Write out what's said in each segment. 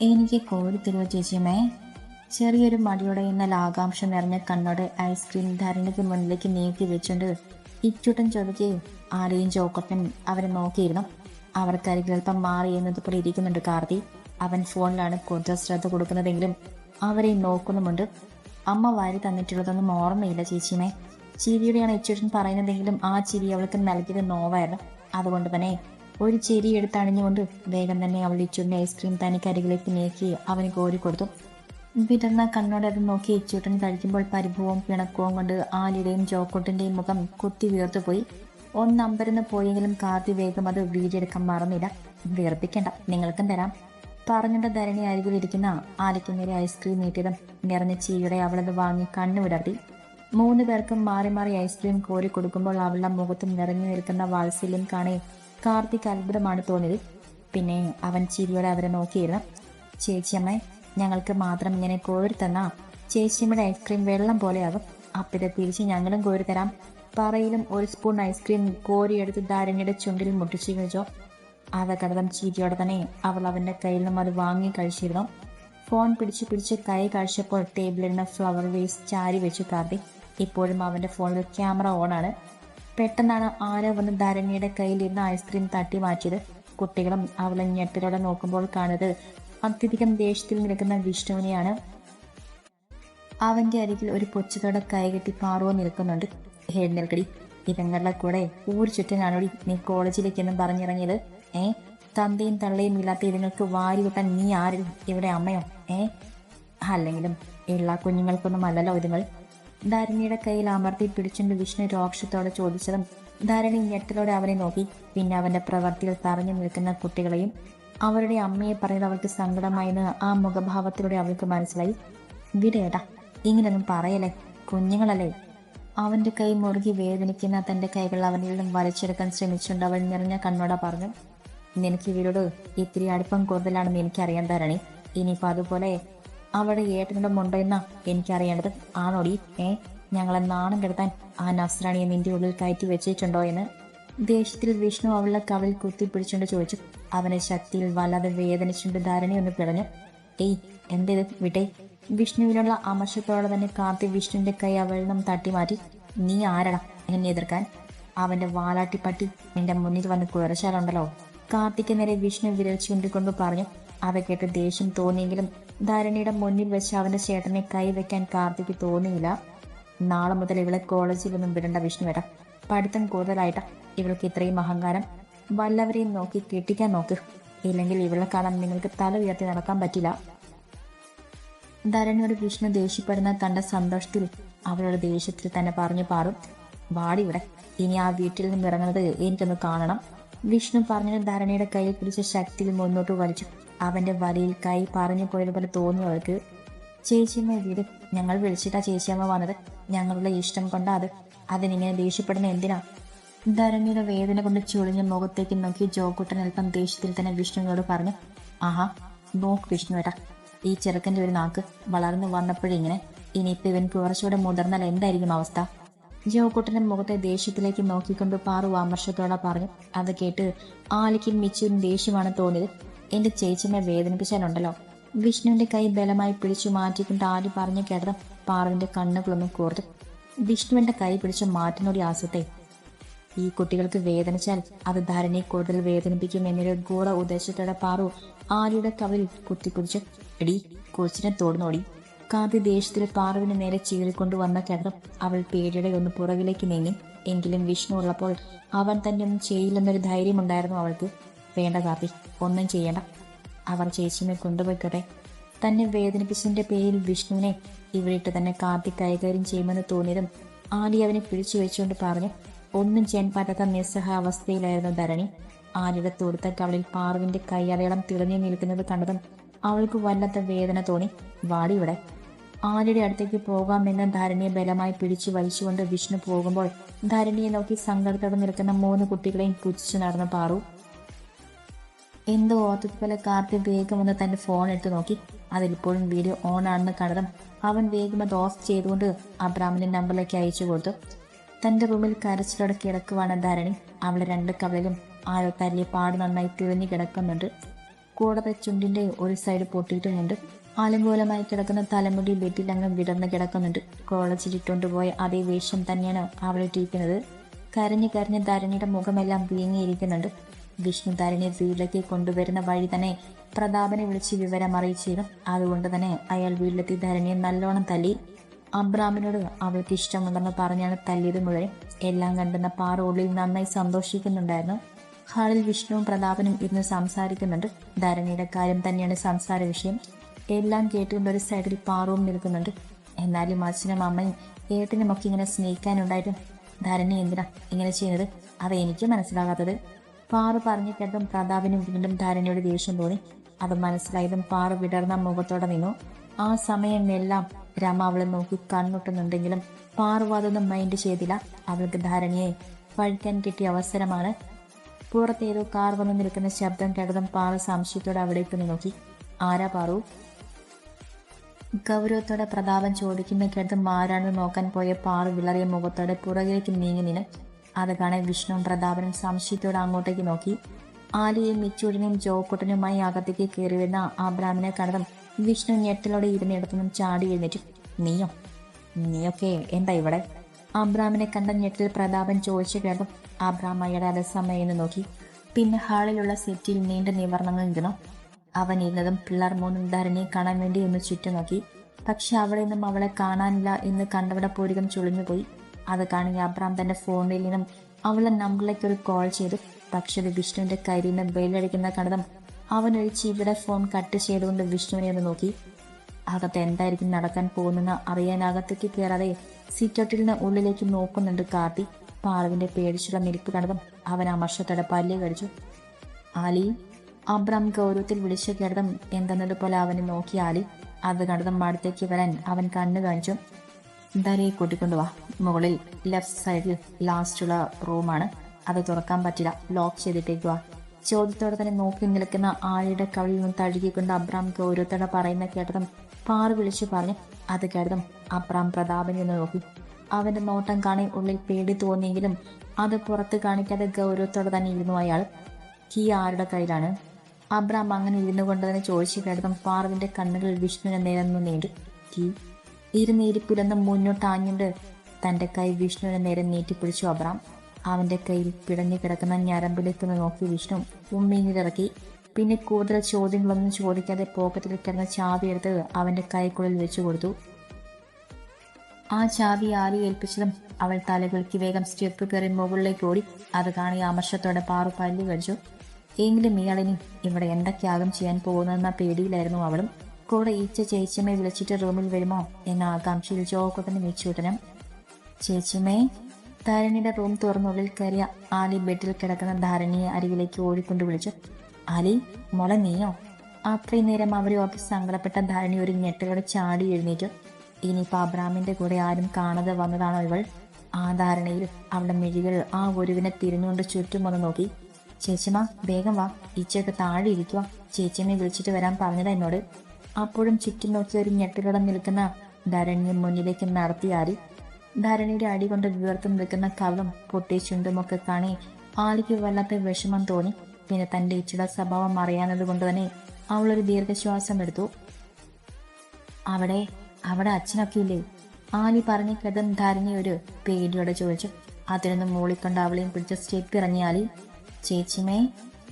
എനിക്ക് കോരിത്തരുവോ ചേച്ചിയമ്മേ ചെറിയൊരു മടിയോടെ എന്നാൽ ആകാംക്ഷ നിറഞ്ഞ കണ്ണോടെ ഐസ്ക്രീം ധരണിക്ക് മുന്നിലേക്ക് നീക്കി വെച്ചുകൊണ്ട് ഇച്ചുട്ടൻ ചോദിക്ക് ആരെയും ചോക്കപ്പൻ അവരെ നോക്കിയിരുന്നു? അവർക്കരികിൽ അല്പം മാറി എന്നതുപോലെ ഇരിക്കുന്നുണ്ട് കാർത്തി. അവൻ ഫോണിലാണ് കൂടുതൽ ശ്രദ്ധ കൊടുക്കുന്നതെങ്കിലും അവരെ നോക്കുന്നുമുണ്ട്. അമ്മ വാരി തന്നിട്ടുള്ളതൊന്നും ഓർമ്മയില്ല ചേച്ചിയമ്മേ. ചിരിയുടെയാണ് ഇച്ചുട്ടൻ പറയുന്നതെങ്കിലും ആ ചിരി അവൾക്ക് നൽകിയത് നോവായിരുന്നു. അതുകൊണ്ട് തന്നെ ഒരു ചിരി എടുത്തണിഞ്ഞുകൊണ്ട് വേഗം തന്നെ അവൾ ഇച്ചൂട്ടിന്റെ ഐസ്ക്രീം തനിക്ക് അരികിലേക്ക് നീക്കി അവന് കോരി കൊടുത്തു. വിടർന്ന കണ്ണോടെ അത് നോക്കി ഇച്ചൂട്ടൻ കഴിക്കുമ്പോൾ പരിഭവവും പിണക്കവും കൊണ്ട് ആലിയുടെയും ജോക്കോട്ടിന്റെയും മുഖം കുത്തി വീർത്തുപോയി ഒന്നമ്പരന്ന് പോയെങ്കിലും കാർത്തി വേഗം അത് വീടിയെടുക്കാൻ മറന്നില്ല. വീർപ്പിക്കണ്ട നിങ്ങൾക്കും തരാം. പറഞ്ഞുകൊണ്ട് ധരണി അരികിലിരിക്കുന്ന ആലയ്ക്ക് നേരെ ഐസ്ക്രീം നീട്ടിയതും നിറഞ്ഞ ചീയുടെ അവളത് വാങ്ങി കണ്ണു വിടർത്തി. മൂന്ന് പേർക്കും മാറി മാറി ഐസ്ക്രീം കോരി കൊടുക്കുമ്പോൾ അവളുടെ മുഖത്തും നിറഞ്ഞു നിൽക്കുന്ന വാത്സല്യം കാണേ കാർത്തിക് അത്ഭുതമാണ് തോന്നിയത്. പിന്നെ അവൻ ചിരിയോടെ അവരെ നോക്കിയിരുന്നു. ചേച്ചിയമ്മ ഞങ്ങൾക്ക് മാത്രം ഇങ്ങനെ കോരി തന്ന. ചേച്ചിയമ്മയുടെ ഐസ്ക്രീം വെള്ളം പോലെയാകും അപ്പിത തിരിച്ച് ഞങ്ങളും കോരി തരാം. പറയിലും ഒരു സ്പൂൺ ഐസ്ക്രീം കോരിയെടുത്ത് ധാരണിയുടെ ചുണ്ടിൽ മുട്ടിച്ചു കഴിച്ചോ? അവകടതം ചീരിയോടെ തന്നെ അവൾ അവന്റെ കയ്യിൽ നിന്നും അത് വാങ്ങി കഴിച്ചിരുന്നു. ഫോൺ പിടിച്ച് പിടിച്ച് കൈ കഴിച്ചപ്പോൾ ടേബിളിൽ നിന്ന് ഫ്ലവർ വേസ് ചാരി വെച്ചു കാർത്തിക്. ഇപ്പോഴും അവന്റെ ഫോണിൽ ക്യാമറ ഓണാണ്. പെട്ടെന്നാണ് ആരോ വന്ന് ധരണിയുടെ കയ്യിലിരുന്ന് ഐസ്ക്രീം തട്ടി മാറ്റിയത്. കുട്ടികളും അവളെ ഞെട്ടലോടെ നോക്കുമ്പോൾ കാണുന്നത് അത്യധികം ദേഷ്യത്തിൽ നിൽക്കുന്ന വിഷ്ണുവിനെയാണ്. അവന്റെ അരികിൽ ഒരു പൊച്ചതോടെ കൈകെട്ടി പാറുവ നിൽക്കുന്നുണ്ട്. എഴുന്നേൽക്കടി ഇവങ്ങളുടെ കൂടെ ഊര് ചുറ്റനാണോടി നീ കോളേജിലേക്കെന്ന് പറഞ്ഞിറങ്ങിയത്? ഏ? തന്തയും തള്ളയും ഇല്ലാത്ത ഇതുങ്ങൾക്ക് വാരി വിട്ടാൻ നീ ആരും ഇവിടെ അമ്മയോ? ഏ? അല്ലെങ്കിലും എല്ലാ കുഞ്ഞുങ്ങൾക്കൊന്നും അല്ലല്ലോ ഇതുങ്ങൾ ധരണിയുടെ കയ്യിൽ അമർത്തി പിടിച്ചുകൊണ്ട് വിഷ്ണു രോക്ഷത്തോടെ ചോദിച്ചതും ധാരണി ഞെട്ടലോടെ അവനെ നോക്കി. പിന്നെ അവന്റെ പ്രവർത്തിയിൽ തറഞ്ഞു നിൽക്കുന്ന കുട്ടികളെയും അവരുടെ അമ്മയെ പറയുന്നത് അവൾക്ക് സങ്കടമായെന്ന് ആ മുഖഭാവത്തിലൂടെ അവൾക്ക് മനസ്സിലായി. വിടേടാ ഇങ്ങനൊന്നും പറയലേ കുഞ്ഞുങ്ങളല്ലേ. അവന്റെ കൈ മുറുകി വേദനിക്കുന്ന തന്റെ കൈകൾ അവനിൽ നിന്നും വലിച്ചെടുക്കാൻ ശ്രമിച്ചുകൊണ്ട് അവൾ നിറഞ്ഞ കണ്ണോടെ പറഞ്ഞു നിനക്ക് ഇവരോട് ഇത്തിരി അടുപ്പം കൂടുതലാണെന്ന് എനിക്കറിയാൻ തരണേ ഇനിയിപ്പോ അതുപോലെ അവിടെ ഏട്ടനുണ്ടോ മുണ്ടെന്നാ എനിക്കറിയേണ്ടത്. ആണോടി ഏ ഞങ്ങളെ നാണം കെടുത്താൻ ആ നസ്രാണിയെ നിന്റെ ഉള്ളിൽ കയറ്റി വെച്ചിട്ടുണ്ടോ എന്ന്? ദേഷ്യത്തിൽ വിഷ്ണു അവളുടെ കവിൽ കുത്തി പിടിച്ചുകൊണ്ട് ചോദിച്ചു. അവനെ ശക്തിയിൽ വല്ലാതെ വേദനിച്ചുകൊണ്ട് ധാരണയൊന്ന് പിടഞ്ഞു ഏയ് എന്തേത് വിട്ടേ? വിഷ്ണുവിനുള്ള അമർഷത്തോടെ തന്നെ കാർത്തി വിഷ്ണുവിന്റെ കൈ അവളിൽ തട്ടിമാറ്റി. തട്ടി മാറ്റി നീ ആരടാ എന്നെ എതിർക്കാൻ? അവന്റെ വാലാട്ടിപ്പട്ടി നിന്റെ മുന്നിൽ വന്ന് കുഴച്ചാലുണ്ടല്ലോ കാർത്തിക്ക് നേരെ വിഷ്ണു വിരൽ ചൂണ്ടിക്കൊണ്ട് പറഞ്ഞു അവ കേട്ട് ദേഷ്യം തോന്നിയെങ്കിലും ധരണിയുടെ മുന്നിൽ വെച്ച് അവന്റെ ചേട്ടനെ കൈവയ്ക്കാൻ കാർത്തിക്ക് തോന്നിയില്ല. നാളെ മുതൽ ഇവളെ കോളേജിലൊന്നും വിടണ്ട വിഷ്ണുവേട്ട. പഠിത്തം കൂടുതലായിട്ട ഇവൾക്ക് ഇത്രയും അഹങ്കാരം. വല്ലവരെയും നോക്കി കെട്ടിക്കാൻ നോക്ക്. ഇല്ലെങ്കിൽ ഇവളെ കാണാൻ നിങ്ങൾക്ക് തല ഉയർത്തി നടക്കാൻ പറ്റില്ല. ധരണിയോട് വിഷ്ണു ദേഷ്യപ്പെടുന്ന കണ്ട സന്തോഷത്തിൽ അവളുടെ ദേഷ്യത്തിൽ തന്നെ പറഞ്ഞു പാറും. വാടി ഇവിടെ ഇനി ആ വീട്ടിൽ നിന്നും ഇറങ്ങുന്നത് എനിക്കൊന്ന് കാണണം. വിഷ്ണു പറഞ്ഞത് ധരണിയുടെ കയ്യിൽ പിടിച്ച ശക്തിയിൽ മുന്നോട്ട് വലിച്ചു. അവന്റെ വലയിൽ കൈ പറഞ്ഞു പോയതുപോലെ തോന്നി അവൾക്ക്. ചേച്ചിയമ്മ വീട് ഞങ്ങൾ വിളിച്ചിട്ടാ ചേച്ചിയമ്മ വന്നത്. ഞങ്ങളുടെ ഇഷ്ടം കൊണ്ടാ അത്. അതിനിങ്ങനെ ദേഷ്യപ്പെടുന്ന എന്തിനാ? ധരണിയുടെ വേദന കൊണ്ട് ചൊളിഞ്ഞ മുഖത്തേക്ക് നോക്കി ജോക്കുട്ടൻ അല്പം ദേഷ്യത്തിൽ തന്നെ വിഷ്ണുവിനോട് പറഞ്ഞു ആഹാ നോക്ക് വിഷ്ണു ഏട്ടാ ഈ ചെറുക്കന്റെ ഒരു നാക്ക് വളർന്നു വന്നപ്പോഴിങ്ങനെ ഇനിയിപ്പോൾ ഇവൻ കുറച്ചുകൂടെ മുതിർന്നാൽ എന്തായിരിക്കും അവസ്ഥ? ജോക്കുട്ടന്റെ മുഖത്തെ ദേഷ്യത്തിലേക്ക് നോക്കിക്കൊണ്ട് പാറു വാമർശത്തോടെ പറഞ്ഞു അത് കേട്ട് ആലിക്കും മിച്ചും ദേഷ്യമാണ് തോന്നിയത്. എന്റെ ചേച്ചിമ്മയെ വേദനിപ്പിച്ചാലുണ്ടല്ലോ. വിഷ്ണുവിന്റെ കൈ ബലമായി പിടിച്ചു മാറ്റിക്കൊണ്ട് ആലി പറഞ്ഞു കേട്ടതും പാറുവിന്റെ കണ്ണുകളൊന്നും കോർത്തു വിഷ്ണുവിന്റെ കൈ പിടിച്ചു മാറ്റുന്നൊരു ആസത്തെ ഈ കുട്ടികൾക്ക് വേദനിച്ചാൽ അത് ധരണി കൂടുതൽ വേദനിപ്പിക്കും എന്നൊരു ഗൂഢ ഉദ്ദേശത്തോടെ പാറു കവിൽ കവലിൽ കുത്തിക്കുതിച്ചു എടി കൊച്ചിനെ തോടുന്നോടി. കാതി ദേഷ്യത്തിൽ പാറുവിന് നേരെ ചീറിക്കൊണ്ടു വന്ന കിടന്നും അവൾ പേടിയുടെ ഒന്ന് പുറകിലേക്ക് നീങ്ങി. എങ്കിലും വിഷ്ണു ഉള്ളപ്പോൾ അവൻ തന്നെ ഒന്നും ചെയ്യില്ലെന്നൊരു ധൈര്യമുണ്ടായിരുന്നു അവൾക്ക്. വേണ്ട കാർത്തി ഒന്നും ചെയ്യണ്ട. അവർ ചേച്ചിനെ കൊണ്ടുപോയിക്കോട്ടെ. തന്നെ വേദനിപ്പിച്ചതിന്റെ പേരിൽ വിഷ്ണുവിനെ ഇവിടിട്ട് തന്നെ കാർത്തി കൈകാര്യം ചെയ്യുമെന്ന് തോന്നിയതും ആലി അവനെ പിടിച്ചു വെച്ചുകൊണ്ട് പറഞ്ഞു ഒന്നും ചെയ്യാൻ പറ്റാത്ത നിസ്സഹ അവസ്ഥയിലായിരുന്നു ധരണി. ആലിയുടെ തൊടുത്ത കവളിൽ പാറുവിന്റെ കൈയടയാളം തിളങ്ങി നിൽക്കുന്നത് കണ്ടതും അവൾക്ക് വല്ലാത്ത വേദന തോന്നി. വാടി ഇവിടെ. ആലിയുടെ അടുത്തേക്ക് പോകാമെന്ന് ധരണിയെ ബലമായി പിടിച്ചു വലിച്ചുകൊണ്ട് വിഷ്ണു പോകുമ്പോൾ ധരണിയെ നോക്കി സങ്കടത്തോടെ നിൽക്കുന്ന മൂന്ന് കുട്ടികളെയും പുച്ഛിച്ചു നടന്നു പാറു. എന്തോ ഓർത്തതുപോലെ കാർത്തി വേഗം വന്ന് തന്റെ ഫോൺ എടുത്ത് നോക്കി. അതിലിപ്പോഴും വീഡിയോ ഓൺ ആണെന്ന് കണ്ടതും അവൻ വേഗം അത് ഓഫ് ചെയ്തുകൊണ്ട് അബ്രാമിന്റെ നമ്പറിലേക്ക് അയച്ചു കൊടുത്തു. തന്റെ റൂമിൽ കരച്ചിലോടെ കിടക്കുവാണ് ധരണി. അവളെ രണ്ട് കവലും ആരോ തല്ലിയ പാട് നന്നായി തിരിഞ്ഞു കിടക്കുന്നുണ്ട്. കൂടാതെ ചുണ്ടിന്റെ ഒരു സൈഡ് പൊട്ടിയിട്ടുമുണ്ട്. ആലങ്കോലമായി കിടക്കുന്ന തലമുടി ബെഡിൽ അങ്ങ് വിടർന്ന് കിടക്കുന്നുണ്ട്. കോളേജിലിട്ടുകൊണ്ട് പോയ അതേ വേഷം തന്നെയാണ് അവളിട്ടിരിക്കുന്നത് കരഞ്ഞു കരഞ്ഞ് ധരണിയുടെ മുഖമെല്ലാം വീങ്ങിയിരിക്കുന്നുണ്ട് വിഷ്ണു ധരണിയെ വീട്ടിലേക്ക് കൊണ്ടുവരുന്ന വഴി തന്നെ പ്രതാപനെ വിളിച്ച് വിവരം അറിയിച്ചിരുന്നു അതുകൊണ്ട് തന്നെ അയാൾ വീട്ടിലെത്തി ധരണിയെ നല്ലോണം തല്ലി. അബ്രാമിനോട് അവൾക്ക് ഇഷ്ടമുണ്ടെന്ന് പറഞ്ഞാണ് തല്ലിയത് മുഴുവൻ. എല്ലാം കണ്ടെന്ന പാറ ഉള്ളിൽ നന്നായി സന്തോഷിക്കുന്നുണ്ടായിരുന്നു. ഹാളിൽ വിഷ്ണുവും പ്രതാപനും ഇരുന്ന് സംസാരിക്കുന്നുണ്ട്. ധരണിയുടെ കാര്യം തന്നെയാണ് സംസാര വിഷയം. എല്ലാം കേട്ടുകൊണ്ട് ഒരു സൈഡിൽ പാറവും നിൽക്കുന്നുണ്ട്. എന്നാലും അച്ഛനും അമ്മയും ഏട്ടനുമൊക്കെ ഇങ്ങനെ സ്നേഹിക്കാനുണ്ടായിട്ടും ധരണി എന്തിനാ ഇങ്ങനെ ചെയ്യുന്നത്? അത് എനിക്ക് മനസ്സിലാകാത്തത്. പാറു പറഞ്ഞു കേട്ടതും പ്രതാപിനും വീണ്ടും ധാരണയുടെ ദേഷ്യം തോന്നി. അത് മനസ്സിലായതും പാറു വിടർന്ന മുഖത്തോടെ നിന്നു. ആ സമയമെല്ലാം രമ അവളെ നോക്കി കണ്ണുട്ടുന്നുണ്ടെങ്കിലും പാറു അതൊന്നും മൈൻഡ് ചെയ്തില്ല. അവൾക്ക് ധാരണയെ പഴിക്കാൻ കിട്ടിയ അവസരമാണ്. പുറത്തേതോ കാർ വന്ന് നിൽക്കുന്ന ശബ്ദം കേട്ടതും പാറു സംശയത്തോടെ അവിടേക്ക് നോക്കി. ആരാ പാറു? ഗൗരവത്തോടെ പ്രതാപം ചോദിക്കുന്ന കേട്ടും ആരാണെന്ന് നോക്കാൻ പോയ പാറു വിളറിയ മുഖത്തോടെ പുറകിലേക്ക് നീങ്ങി നിന്ന് അത് കാണാൻ വിഷ്ണുവും പ്രതാപനും സംശയത്തോടെ അങ്ങോട്ടേക്ക് നോക്കി. ആലിയും മിച്ചൂടിനെയും ജോക്കുട്ടനുമായി അകത്തേക്ക് കയറി വരുന്ന ആബ്രാമിനെ കണ്ടതും വിഷ്ണു ഞെട്ടലോടെ ഇരുന്നിടത്തുനിന്നും ചാടി എഴുന്നേറ്റ്. നീയോ? നീയൊക്കെ എന്താ ഇവിടെ? ആബ്രാമിനെ കണ്ട ഞെട്ടിൽ പ്രതാപൻ ചോദിച്ചു കേട്ടും ആബ്രാം അയാളെ അലസമയെന്ന് നോക്കി. പിന്നെ ഹാളിലുള്ള സെറ്റിൽ നീണ്ട നിവർണങ്ങൾ ഇരുന്നു. അവൻ ഇരുന്നതും പിള്ളേർ മൂന്നും ധരണിയെ കാണാൻ വേണ്ടി ഒന്ന് ചുറ്റും നോക്കി. പക്ഷെ അവിടെ നിന്നും അവളെ കാണാനില്ല എന്ന് കണ്ടവിടെ പൂരികം ചുളിഞ്ഞുപോയി. അത് കാണുക. അബ്രാം തന്റെ ഫോണിൽ നിന്നും അവളുടെ നമ്പറിലേക്ക് ഒരു കോൾ ചെയ്തു. പക്ഷേ വിഷ്ണുവിന്റെ കയ്യിൽ നിന്ന് ബെല്ലടിക്കുന്ന കണ്ടതും അവൻ ചീവിടെ ഫോൺ കട്ട് ചെയ്തുകൊണ്ട് വിഷ്ണുവിനെ ഒന്ന് നോക്കി. അകത്ത് എന്തായിരിക്കും നടക്കാൻ പോകുന്നെന്ന് അറിയാൻ അകത്തേക്ക് കയറാതെ സിറ്റൗട്ടിൽ നിന്ന് ഉള്ളിലേക്ക് നോക്കുന്നുണ്ട് കാർത്തി. പാറവിന്റെ പേടിച്ചുള്ള നിൽപ്പ് കണ്ടതും അവൻ അമർഷത്തോടെ പല്ല് കടിച്ചു. ആലി അബ്രാം ഗൗരവത്തിൽ വിളിച്ചു കേട്ടതും എന്തെന്നതുപോലെ അവനെ നോക്കി ആലി. അത് കണ്ടതും അടുത്തേക്ക് വരാൻ അവൻ കണ്ണു കാണിച്ചു. ധരയെ കൂട്ടിക്കൊണ്ടുവാ മുകളിൽ ലെഫ്റ്റ് സൈഡിൽ ലാസ്റ്റുള്ള റൂമാണ് അത് തുറക്കാൻ പറ്റില്ല. ലോക്ക് ചെയ്തിട്ടേക്കുക ചോദ്യത്തോടെ തന്നെ നോക്കി നിൽക്കുന്ന ആളുടെ കവിളിൽ നിന്ന് തഴുകിക്കൊണ്ട് അബ്രാം ഓരോരുത്തരുടെ പറയുന്ന കേട്ടതും പാർ വിളിച്ചു പറഞ്ഞു അത് കേട്ടതും അബ്രാം പ്രതാപനെ ഒന്ന് നോക്കി. അവന്റെ നോട്ടം കാണി ഉള്ളിൽ പേടി തോന്നിയെങ്കിലും അത് പുറത്ത് കാണിക്കാതെ ഗൗരവത്തോടെ തന്നെ ഇരുന്നു അയാൾ. കീ ആരുടെ കയ്യിലാണ്? അബ്രാം അങ്ങനെ ഇരുന്നു കൊണ്ട് തന്നെ ചോദിച്ചു കേട്ടതും പാർവിന്റെ കണ്ണുകൾ വിഷ്ണുവിനെ നേരം നീണ്ടു. കീ? ഇരുന്നിരിപ്പിലൊന്ന് മുന്നോട്ട് ആഞ്ഞുണ്ട് തന്റെ കൈ വിഷ്ണുവിനെ നേരെ നീട്ടിപ്പിടിച്ചു അബ്രാം. അവന്റെ കയ്യിൽ പിടഞ്ഞു കിടക്കുന്ന ഞരമ്പിലേക്ക് നോക്കി വിഷ്ണു ഉമ്മീങ്ങിലിറക്കി പിന്നെ കൂടുതൽ ചോദ്യങ്ങളൊന്നും ചോദിക്കാതെ പോക്കറ്റിൽ കിടന്ന ചാവി എടുത്ത് അവന്റെ കൈക്കുള്ളിൽ വെച്ചു കൊടുത്തു. ആ ചാവി ആരി ഏൽപ്പിച്ചതും അവൾ തലകുലുക്കി വേഗം സ്റ്റെപ്പ് കയറി മുകളിലേക്ക് ഓടി. അത് കാണി അമർഷത്തോടെ പാറു പല്ലു കഴിച്ചു എങ്കിലും ഇയാളിനി ഇവിടെ എന്തൊക്കെയാകും ചെയ്യാൻ പോകുന്നതെന്ന പേടിയിലായിരുന്നു അവളും. കൂടെ ഈച്ച ചേച്ചിയമ്മയെ വിളിച്ചിട്ട് റൂമിൽ വരുമോ എന്ന ആകാംക്ഷയിൽ ചോക്കത്തിന് വെച്ചുവിട്ടനം ചേച്ചിയമ്മേ ധാരണിയുടെ റൂം തുറന്നുള്ളിൽ കയറിയ ആലി ബെഡിൽ കിടക്കുന്ന ധാരണിയെ അരികിലേക്ക് ഓടിക്കൊണ്ട് വിളിച്ചു. ആലി മുള നീയോ? അത്രയും നേരം അവരെ ഓർത്ത് സങ്കടപ്പെട്ട ധാരണി ഒരു ഞെട്ടലോടെ ചാടി എഴുന്നേറ്റു. ഇനിയിപ്പോ അബ്രാമിന്റെ കൂടെ ആരും കാണാതെ വന്നതാണോ ഇവൾ? ആ ധാരണയിൽ അവളുടെ മെഴികൾ ആ ഒരുവിനെ തിരിഞ്ഞുകൊണ്ട് ചുറ്റും വന്ന് നോക്കി. ചേച്ചിമ്മ വേഗം വാ ഈച്ചയൊക്കെ താഴെ ഇരിക്കുക ചേച്ചിയമ്മയെ വിളിച്ചിട്ട് വരാൻ പറഞ്ഞതാ എന്നോട്. അപ്പോഴും ചുറ്റും നോക്കി ഒരു ഞെട്ടുകടം നിൽക്കുന്ന ധരണിയെ മുന്നിലേക്ക് നടത്തിയാറി ധരണിയുടെ അടി കൊണ്ട് വിവർത്ത് നിൽക്കുന്ന കവളും പൊട്ടിയ ചുണ്ടുമൊക്കെ കാണി ആലിക്ക് വല്ലാത്ത വിഷമം തോന്നി. പിന്നെ തന്റെ ഇച്ചിട സ്വഭാവം അറിയാന്നത് കൊണ്ട് തന്നെ അവളൊരു ദീർഘശ്വാസം എടുത്തു. അവിടെ അവിടെ അച്ഛനൊക്കെ ഇല്ലേ? ആലി പറഞ്ഞു കേട്ടതും ധരണി ഒരു പേടിയോടെ ചോദിച്ചു. അതിനൊന്നും മൂളിക്കൊണ്ട് അവളെയും പിടിച്ച സ്റ്റെപ്പ് ഇറങ്ങിയാലി ചേച്ചിമേ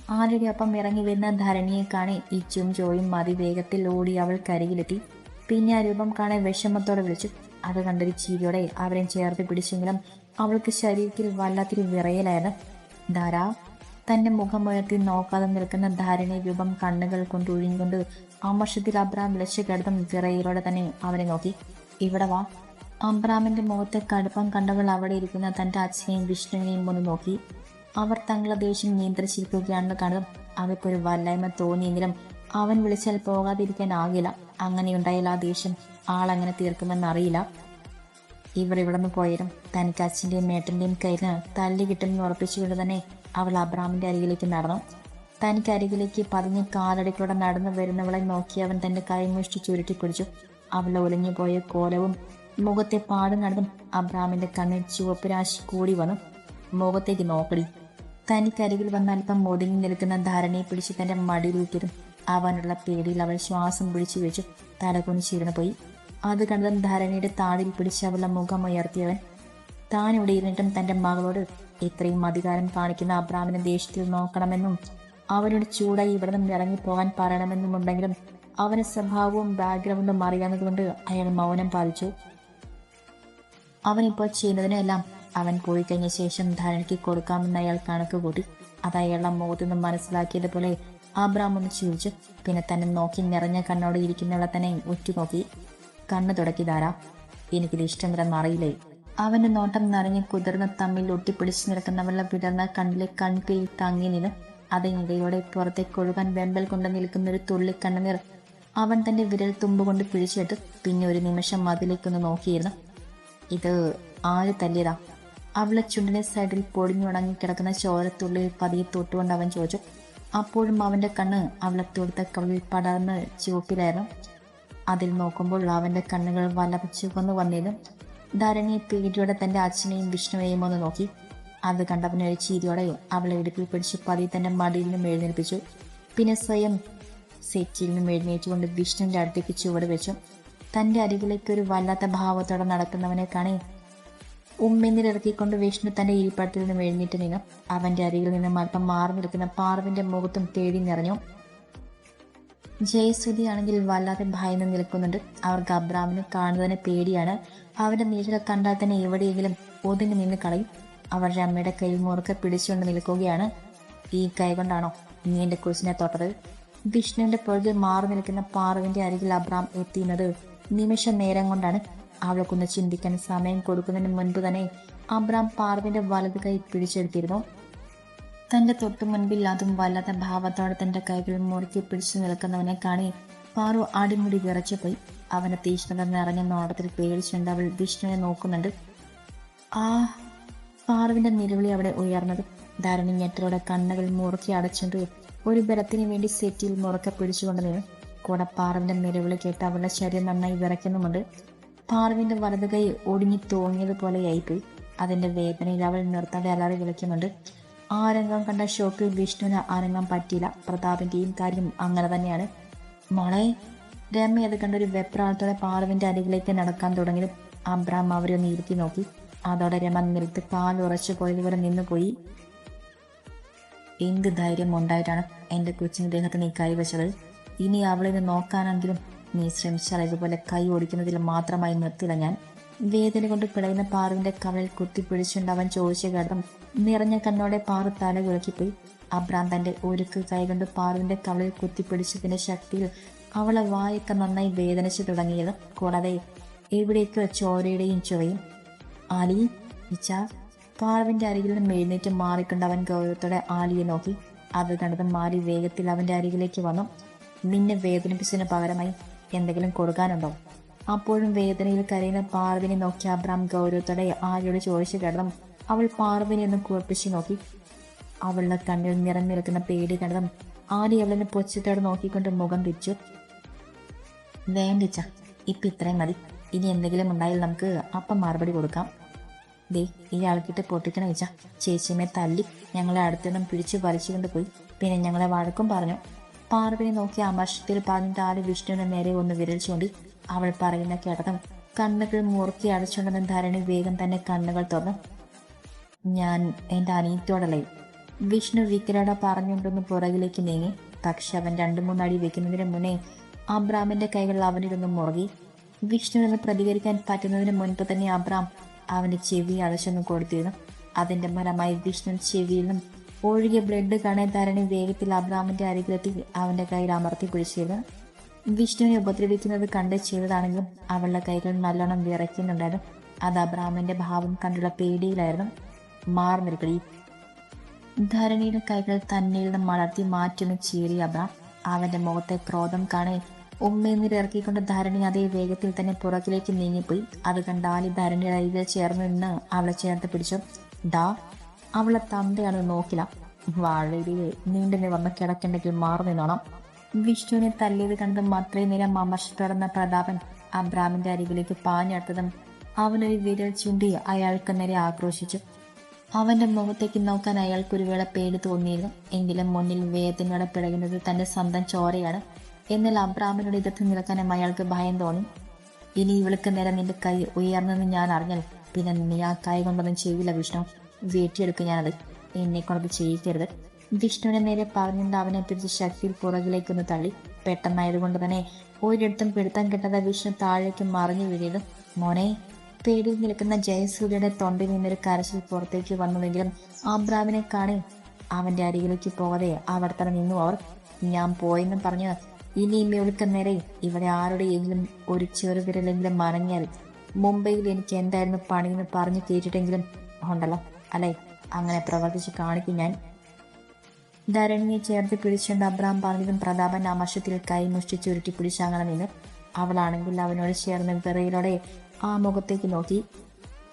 ആലിയുടെ ഇറങ്ങി വരുന്ന ധരണിയെ കാണി ഇച്ചും ജോയും അതിവേഗത്തിൽ ഓടി അവൾ കരികിലെത്തി പിന്നെ ആ രൂപം കാണാൻ വിഷമത്തോടെ വിളിച്ചു. അത് കണ്ടൊരു ചീരിയോടെ അവരെ ചേർത്ത് പിടിച്ചെങ്കിലും അവൾക്ക് ശരീരത്തിൽ വല്ലാത്തൊരു വിറയലായിരുന്നു. ധാരാ തന്റെ മുഖം ഉയർത്തി നോക്കാതെ നിൽക്കുന്ന ധാരണ രൂപം കണ്ണുകൾ കൊണ്ട് ഒഴിഞ്ഞുകൊണ്ട് അമർഷത്തിൽ അബ്രാം വിളിച്ച കിടത്തും വിറയിലൂടെ തന്നെ അവനെ നോക്കി. ഇവിടെ വാ. അബ്രാമിന്റെ മുഖത്തെ കടുപ്പം കണ്ടവൾ അവിടെ ഇരിക്കുന്ന തന്റെ അച്ഛനെയും വിഷ്ണുവിനെയും ഒന്ന് നോക്കി. അവർ തങ്ങളെ ദേഷ്യം നിയന്ത്രിച്ചിരിക്കുകയാണെന്ന് കണ്ടതും അവർക്കൊരു വല്ലായ്മ തോന്നിയെങ്കിലും അവൻ വിളിച്ചാൽ പോകാതിരിക്കാനാകില്ല. അങ്ങനെയുണ്ടായാൽ ആ ദേഷ്യം ആളെങ്ങനെ തീർക്കുമെന്നറിയില്ല. ഇവർ ഇവിടെ നിന്ന് പോയാലും തനിക്ക് അച്ഛന്റെയും മേട്ടന്റെയും കയ്യിൽ തല്ലി കിട്ടുമെന്ന് ഉറപ്പിച്ചുകൊണ്ട് തന്നെ അവൾ അബ്രാമിന്റെ അരികിലേക്ക് നടന്നു. തനിക്ക് അരികിലേക്ക് പതിഞ്ഞ് കാലടിക്കൂടെ നടന്നു വരുന്നവളെ നോക്കി അവൻ തന്റെ കൈമുഷ്ടി ചുരുട്ടി പിടിച്ചു. അവൾ ഒലിഞ്ഞു പോയ കോലവും മുഖത്തെ പാടും നടന്നും അബ്രാമിന്റെ കണ്ണിൽ ചുവപ്പ് രാശി കൂടി വന്നു. മുഖത്തേക്ക് നോക്കടി. തനിക്കരികിൽ വന്ന് അല്പം ഒതുങ്ങി നിൽക്കുന്ന ധാരണയെ പിടിച്ച് തന്റെ മടിയിലേക്കിടും ആവാനുള്ള പേടിയിൽ അവൾ ശ്വാസം പിടിച്ചു വെച്ചു തലകുണിച്ചിരുന്നു പോയി. അത് കണ്ടതും ധാരണയുടെ താടിൽ പിടിച്ച് അവളുടെ മുഖം ഉയർത്തിയവൻ താൻ ഇവിടെ ഇരുന്നിട്ടും തന്റെ മകളോട് ഇത്രയും അധികാരം കാണിക്കുന്ന അബ്രാമിനെ ദേഷ്യത്തിൽ നോക്കണമെന്നും അവനോട് ചൂടായി ഇവിടെ നിന്ന് ഇറങ്ങിപ്പോകാൻ പറയണമെന്നുമുണ്ടെങ്കിലും അവന്റെ സ്വഭാവവും ബാക്ക്ഗ്രൗണ്ടും അറിയാവുന്നതുകൊണ്ട് അയാൾ മൗനം പാലിച്ചു. അവനിപ്പോൾ ചെയ്യുന്നതിനെല്ലാം അവൻ പോയി കഴിഞ്ഞ ശേഷം ധരണിക്ക് കൊടുക്കാമെന്ന് അയാൾ കണക്ക് കൂട്ടി. അത് അയാളുടെ മുഖത്തു നിന്ന് മനസ്സിലാക്കിയതുപോലെ ആബ്രാം ഒന്ന് ചിരിച്ചു. പിന്നെ തന്നെ നോക്കി നിറഞ്ഞ കണ്ണോട് ഇരിക്കുന്നവളെ തന്നെ ഉറ്റുനോക്കി. കണ്ണു തുടക്കി ധാരാ എനിക്കിത് ഇഷ്ടമില്ലെന്ന് അറിയില്ലേ? അവന്റെ നോട്ടം നിറഞ്ഞ് കുതിർന്ന് തമ്മിൽ ഒട്ടിപ്പിടിച്ചു നിൽക്കുന്നവളുടെ വിടർന്ന കണ്ണിലെ കൺപിൽ തങ്ങി നിന്ന് അതിനിടയോടെ പുറത്തേക്ക് ഒഴുകാൻ വെമ്പൽ കൊണ്ട് നിൽക്കുന്ന ഒരു തുള്ളി കണ്ണുനീർ അവൻ തന്റെ വിരൽ തുമ്പ് കൊണ്ട് പിടിച്ചിട്ട് പിന്നെ ഒരു നിമിഷം അതിലേക്കൊന്ന് നോക്കിയിരുന്നു. ഇത് ആര് തല്ലിയതാ? അവളെ ചുണ്ടിന്റെ സൈഡിൽ പൊടിഞ്ഞുണങ്ങി കിടക്കുന്ന ചോരത്തുള്ളിൽ പതിയെ തൊട്ടുകൊണ്ട് അവൻ ചോദിച്ചു അപ്പോഴും അവന്റെ കണ്ണ് അവളെ തൊടുത്ത കവിളിൽ പടർന്ന് ചുവപ്പിലായിരുന്നു. അതിൽ നോക്കുമ്പോൾ അവന്റെ കണ്ണുകൾ വല്ലഭ കൊന്ന് വന്നിരുന്നു. ധരണി പേടിയോടെ തന്റെ അച്ഛനെയും വിഷ്ണുവെയും ഒന്ന് നോക്കി. അത് കണ്ടവനെ ഒരു ചീരിയോടെ അവളെ ഇടുപ്പിൽ പിടിച്ച് പതി തന്റെ മടിയിൽ നിന്നും എഴുന്നേൽപ്പിച്ചു. പിന്നെ സ്വയം സെറ്റിൽ നിന്നും എഴുന്നേറ്റുകൊണ്ട് വിഷ്ണുവിന്റെ അടുത്തേക്ക് ചുവട് വെച്ചു. തന്റെ അരികിലേക്ക് ഒരു വല്ലാത്ത ഭാവത്തോടെ നടക്കുന്നവനെ കാണി ഉമ്മെന്നിലിറക്കിക്കൊണ്ട് വിഷ്ണു തന്റെ ഇരിപ്പടത്തിൽ നിന്നും എഴുന്നേറ്റ് നിന്നു അവന്റെ അരികിൽ നിന്ന് അല്പം മാറി നിൽക്കുന്ന പാർവിന്റെ മുഖത്തും തേടി നിറഞ്ഞു. ജയശ്രുതി ആണെങ്കിൽ വല്ലാതെ ഭയന്ന് നിൽക്കുന്നുണ്ട്. അവർ അബ്രാമിനെ കാണുന്നതിന് പേടിയാണ്. അവന്റെ നീഴൽ കണ്ടാൽ തന്നെ എവിടെയെങ്കിലും ഒതുങ്ങി നിന്ന് കളയും. അവരുടെ അമ്മയുടെ കൈ മുറുക്കെ പിടിച്ചുകൊണ്ട് നിൽക്കുകയാണ്. ഈ കൈ കൊണ്ടാണോ നീ എന്റെ കുരിശിനെ തൊട്ടത്? വിഷ്ണുവിന്റെ പുറകിൽ മാറി നിൽക്കുന്ന പാർവിന്റെ അരികിൽ അബ്രാം എത്തിയുന്നത് നിമിഷ നേരം കൊണ്ടാണ്. അവൾക്കൊന്ന് ചിന്തിക്കാൻ സമയം കൊടുക്കുന്നതിന് മുൻപ് തന്നെ അബ്രാം പാർവിന്റെ വലത് കൈ പിടിച്ചെടുത്തിരുന്നു. തന്റെ തൊട്ടു മുൻപിൽ അതും വല്ലാത്ത ഭാവത്തോടെ തന്റെ കൈകൾ മുറുക്കി പിടിച്ചു നിൽക്കുന്നവനെ കാണി പാറു അടിമുടി വിറച്ചു പോയി. അവനെ തീഷ്ണത നിറഞ്ഞ നോട്ടത്തിൽ പേടിച്ചുകൊണ്ട് അവൾ വിഷ്ണുവിനെ നോക്കുന്നുണ്ട്. ആ പാറുവിന്റെ നിലവിളി അവിടെ ഉയർന്നത്. ധാരണി ഞെട്ടലോടെ കണ്ണുകൾ മുറുക്കി അടച്ചുകൊണ്ട് ഒരു ബലത്തിന് വേണ്ടി സെറ്റിൽ മുറുക്കെ പിടിച്ചുകൊണ്ട് നിന്നു. കൂടെ പാറുവിന്റെ നിലവിളി കേട്ട് അവളുടെ ശരീരം നന്നായി വിറയ്ക്കുന്നുമുണ്ട്. പാറുവിന്റെ വലത് കൈ ഒടുങ്ങി തോന്നിയതുപോലെയായിപ്പോയി അതിന്റെ വേദനയിൽ അവൾ നിർത്താതെ അലറി വിളിക്കുന്നുണ്ട്. ആ രംഗം കണ്ട ഷോക്കിൽ വിഷ്ണുവിന് രംഗം പറ്റിയില്ല. പ്രതാപിന്റെയും കാര്യം അങ്ങനെ തന്നെയാണ്. മോളെ രമ്യ അത് കണ്ടൊരു വെപ്രാളത്തോടെ പാറുവിന്റെ അരികിലേക്ക് നടക്കാൻ തുടങ്ങിയത് അബ്രാം അവരെ ഒന്ന് നോക്കി. അതോടെ രമ നിലത്ത് കാൽ ഉറച്ചു നിന്നുപോയി. എന്ത് ധൈര്യം ഉണ്ടായിട്ടാണ് എന്റെ കൊച്ചിന് ഇദ്ദേഹത്തിന് ഈ കൈവച്ചത്? ഇനി അവളെ ഒന്ന് നോക്കാനെങ്കിലും നീ ശ്രമിച്ചാൽ ഇതുപോലെ കൈ ഓടിക്കുന്നതിൽ മാത്രമായി നിർത്തില്ല ഞാൻ. വേദന കൊണ്ട് പിളയുന്ന പാറുവിന്റെ കവളിൽ കുത്തിപ്പിടിച്ചുകൊണ്ട് അവൻ ചോദിച്ച ഘടം നിറഞ്ഞ കണ്ണോടെ പാറു തല വിളക്കിപ്പോയി അബ്രാം തന്റെ ഒരുക്ക് കൈകൊണ്ട് പാറുവിന്റെ കവളിൽ കുത്തിപ്പിടിച്ചതിന്റെ ശക്തിയിൽ അവളെ വായൊക്കെ നന്നായി വേദനിച്ചു തുടങ്ങിയത്. കൂടാതെ എവിടേക്കോ ചോരയുടെയും ചുവയും ആലി ഇച്ച പാറുവിന്റെ അരികിൽ നിന്ന് എഴുന്നേറ്റ് മാറിക്കൊണ്ട് അവൻ ഗൗരവത്തോടെ ആലിയെ നോക്കി. അത് കണ്ടത് മാറി വേഗത്തിൽ അവന്റെ അരികിലേക്ക് വന്നു. നിന്നെ വേദനിപ്പിച്ചതിന് പകരമായി എന്തെങ്കിലും കൊടുക്കാനുണ്ടോ? അപ്പോഴും വേദനയിൽ കരയുന്ന പാർവിനെ നോക്കി അബ്രാം ഗൗരവത്തോടെ ആലിയോട് ചോദിച്ചു കിടന്നും. അവൾ പാർവിനെ ഒന്ന് കുഴപ്പിച്ചു നോക്കി. അവളുടെ കണ്ണിൽ നിറം നിൽക്കുന്ന പേടി കണ്ടതും ആര്യ അവളെന്നെ പൊച്ചത്തോടെ നോക്കിക്കൊണ്ട് മുഖം തിരിച്ചു. വേണ്ടിച്ച ഇപ്പൊ ഇത്രയും മതി. ഇനി എന്തെങ്കിലും ഉണ്ടായാൽ നമുക്ക് അപ്പം മറുപടി കൊടുക്കാം. ദേ ഈ ആൾക്കിട്ട് പൊട്ടിക്കണ വെച്ച ചേച്ചിയമ്മയെ തല്ലി ഞങ്ങളെ അടുത്തുനിന്നും പിടിച്ചു വലിച്ചുകൊണ്ട് പോയി. പിന്നെ ഞങ്ങളെ വഴക്കും പറഞ്ഞു. പാർവിനെ നോക്കി അമർഷത്തിൽ ആര് വിഷ്ണുവിന് നേരെ ഒന്ന് വിരൽ ചൂണ്ടി അവൾ പറയുന്ന കേട്ടതും കണ്ണുകൾ മുറുക്കി അടച്ചുണ്ടെന്ന് ധരണി വേഗം തന്നെ കണ്ണുകൾ തുറന്നു. ഞാൻ എന്റെ അനിയത്തോടല്ലേ? വിഷ്ണു വിക്രട പറഞ്ഞുകൊണ്ടൊന്ന് പുറകിലേക്ക് നീങ്ങി. പക്ഷെ അവൻ രണ്ടു മൂന്നടി വെക്കുന്നതിന് മുന്നേ അബ്രാമിന്റെ കൈകൾ അവനിരുന്ന് മുറുകി. വിഷ്ണുവിനെ പ്രതികരിക്കാൻ പറ്റുന്നതിന് മുൻപ് തന്നെ അബ്രാം അവന്റെ ചെവി അടച്ചൊന്ന് കൊടുത്തിരുന്നു. അതിന്റെ ഫലമായി വിഷ്ണു ചെവിയിലും ഒഴുകിയ ബ്ലഡ് കണേ തരണി വേഗത്തിൽ അബ്രാമിന്റെ അരികിലെത്തി അവന്റെ കയ്യിൽ അമർത്തി പിടിച്ചിരുന്നു വിഷ്ണുവിനെ ഉപദ്രവിക്കുന്നത് കണ്ട് ചെയ്തതാണെങ്കിലും അവളുടെ കൈകൾ നല്ലോണം വിറയ്ക്കുന്നുണ്ടായിരുന്നു. അത് അബ്രാമിന്റെ ഭാവം കണ്ടുള്ള പേടിയിലായിരുന്നു. മാറി നിൽക്കടി. ധരണിയുടെ കൈകൾ തന്നിൽ നിന്ന് മലർത്തി മാറ്റുന്ന ചീറി അബ്രാം. അവന്റെ മുഖത്തെ ക്രോധം കാണേ കാണെ ഉമ്മയെന്നിറക്കിക്കൊണ്ട് ധരണി അതേ വേഗത്തിൽ തന്നെ പുറകിലേക്ക് നീങ്ങിപ്പോയി. അത് കണ്ടാലി ധരണിയുടെ അരികിൽ ചേർന്ന് നിന്ന് അവളെ ചേർത്ത് പിടിച്ചു. ഡാ അവളെ തന്തയാണ് നോക്കില്ല. വളരെ നീണ്ടു വന്ന് കിടക്കണ്ടെങ്കിൽ മാറി നിന്നോണം. വിഷ്ണുവിനെ തല്ലിയത് കണ്ടതും മാത്രേ നേരം അമർഷത്തോടുന്ന പ്രതാപൻ അബ്രാമിന്റെ അരികിലേക്ക് പാഞ്ഞെടുത്തതും അവനൊരു വിരൽ ചൂണ്ടി അയാൾക്ക് നേരെ ആക്രോശിച്ചു. അവന്റെ മുഖത്തേക്ക് നോക്കാൻ അയാൾക്ക് ഒരു വേള പേടി തോന്നിയിരുന്നു. എങ്കിലും മുന്നിൽ വേദനയോടെ പിടയുന്നത് തന്റെ സ്വന്തം ചോരയാണ്. എന്നാൽ അബ്രാമിനോട് എതിർത്ത് നിൽക്കാനും അയാൾക്ക് ഭയം തോന്നി. ഇനി ഇവൾക്ക് നേരം നിന്റെ കൈ ഉയർന്നെന്ന് ഞാൻ അറിഞ്ഞാൽ പിന്നെ നീ ആ കൈ കൊണ്ടൊന്നും ചെയ്യില്ല വിഷ്ണു. വീട്ടിയെടുക്കും ഞാനത്. എന്നെ കൊണ്ടത് ചെയ്യിക്കരുത്. വിഷ്ണുവിനെ നേരെ പറഞ്ഞിട്ട് അവനെ പിടിച്ച് ശക്തിയിൽ പുറകിലേക്കൊന്ന് തള്ളി. പെട്ടെന്നായതുകൊണ്ട് തന്നെ ഒരിടത്തും പിടുത്തം കിട്ടാതെ വിഷ്ണു താഴേക്ക് മറിഞ്ഞു വീഴുന്നു മോനെ പേടിയിൽ നിൽക്കുന്ന ജയസൂര്യയുടെ തൊണ്ടിൽ നിന്നൊരു കരച്ചിൽ പുറത്തേക്ക് വന്നുവെങ്കിലും ആബ്രാമിനെ കാണി. അവന്റെ അരികിലേക്ക് പോകാതെ അവിടെ തന്നെ നിന്നു അവർ. ഞാൻ പോയെന്നും പറഞ്ഞു ഇനിയും ഇവൾക്ക് നേരെ ഇവിടെ ആരുടെയെങ്കിലും ഒരു ചെറുവിരലെങ്കിലും മറങ്ങിയാൽ മുംബൈയിൽ എനിക്ക് എന്തായിരുന്നു പണിയെന്ന് പറഞ്ഞു കേട്ടിട്ടെങ്കിലും ഉണ്ടല്ലോ. അല്ലെ? അങ്ങനെ പ്രവർത്തിച്ച് കാണിക്കും ഞാൻ. ധരണിയെ ചേർത്ത് പിടിച്ചുകൊണ്ട് അബ്രാം പറഞ്ഞതും പ്രതാപൻ അമർഷത്തിൽ കൈമുഷ്ടി ചുരുട്ടി പിടിച്ചങ്ങനെ നിന്ന് അവളാണെങ്കിൽ അവനോട് ചേർന്ന് വിറയിലൂടെ ആ മുഖത്തേക്ക് നോക്കി.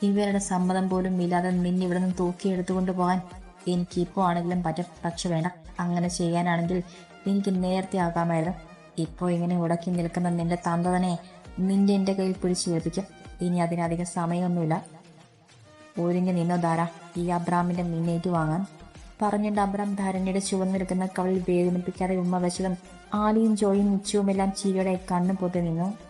ഇവരുടെ സമ്മതം പോലും ഇല്ലാതെ നിന്നെ ഇവിടെ നിന്ന് തൂക്കിയെടുത്തുകൊണ്ട് പോകാൻ എനിക്ക് ഇപ്പോൾ ആണെങ്കിലും പറ്റും. പക്ഷെ വേണ്ട. അങ്ങനെ ചെയ്യാനാണെങ്കിൽ എനിക്ക് നേരത്തെ ആകാമായിരുന്നു. ഇപ്പോൾ ഇങ്ങനെ ഉടക്കി നിൽക്കുന്ന നിന്റെ തന്തതനെ നിന്റെ എന്റെ കയ്യിൽ പിടിച്ചു ഏൽപ്പിക്കും. ഇനി അതിനധികം സമയമൊന്നുമില്ല. ഒരുങ്ങി നിന്നോ ധാര. ഈ അബ്രാമിന്റെ മിന്നേറ്റ് വാങ്ങാൻ. പറഞ്ഞിട്ട് അബ്രാം ധാരണയുടെ ചുവന്നിരിക്കുന്ന കവളിൽ വേദനിപ്പിക്കാതെ ഉമ്മ വെച്ചതും ആലിയും ജോയും എല്ലാം ചീരയുടെ കണ്ണു പൊത്തി നിന്നു.